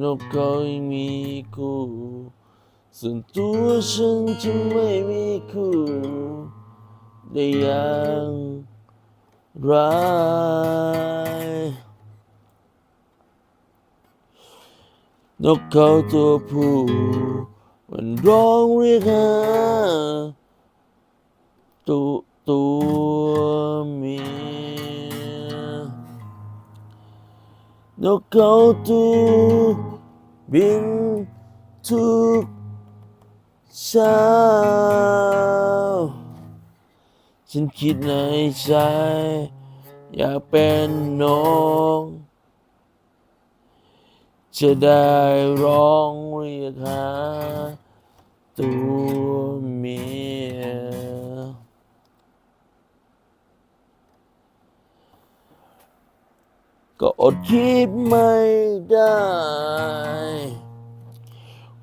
นกเขาไม่มีคู่ส่วนตัวฉันจะไม่มีคู่ได้อย่างไรนกเขาตัวผู้มันร้องเรียกหาตัวตัว นกเขาตัวบินทุกเช้าฉันคิดในใจอยากเป็นนกจะได้ร้องเรียกหาตัวเมีย ก็อดคิดไม่ได้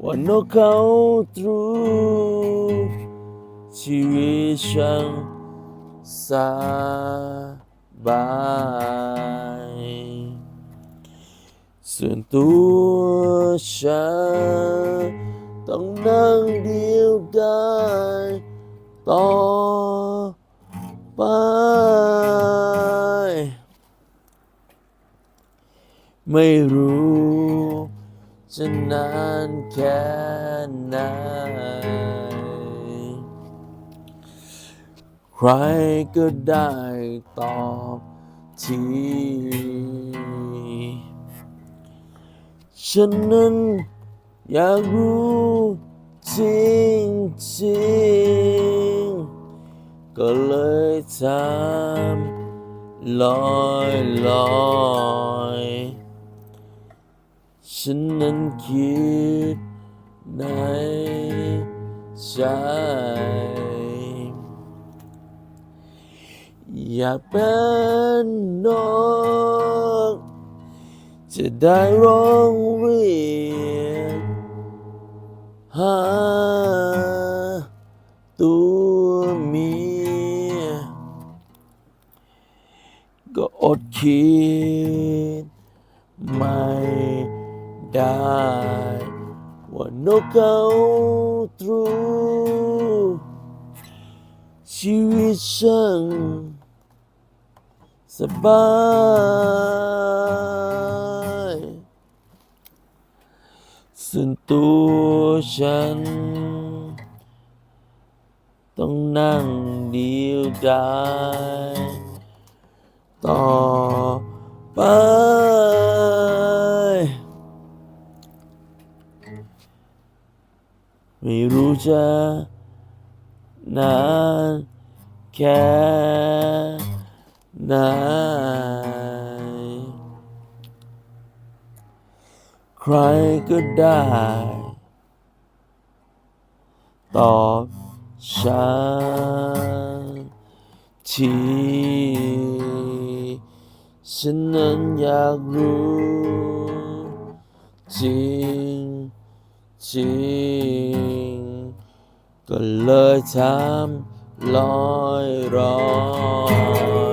ว่านกเขาตรูชีวิตช่างสบายส่วนตัวฉันต้องนั่งเดียวได้ต่อไป ไม่รู้จะนานแค่ไหน ใครก็ได้ตอบที ฉันนั้นอยากรู้จริงจริงๆก็เลยถามลอยลอย ฉันนั้นคิดในใจอยากเป็นนกจะได้ร้องเรียกหาตัวเมียก็อดคิดไม่ ได้ว่านกเขาตรูชีวิตช่างสบายส่วนตัวฉัน ต้องนั่งเดียวได้ต่อไป ไม่รู้จะนานแค่ไหนใครก็ได้ ตอบฉันทีฉันนั้นอยากรู้จริง จริง ก็เลยถามลอยรอย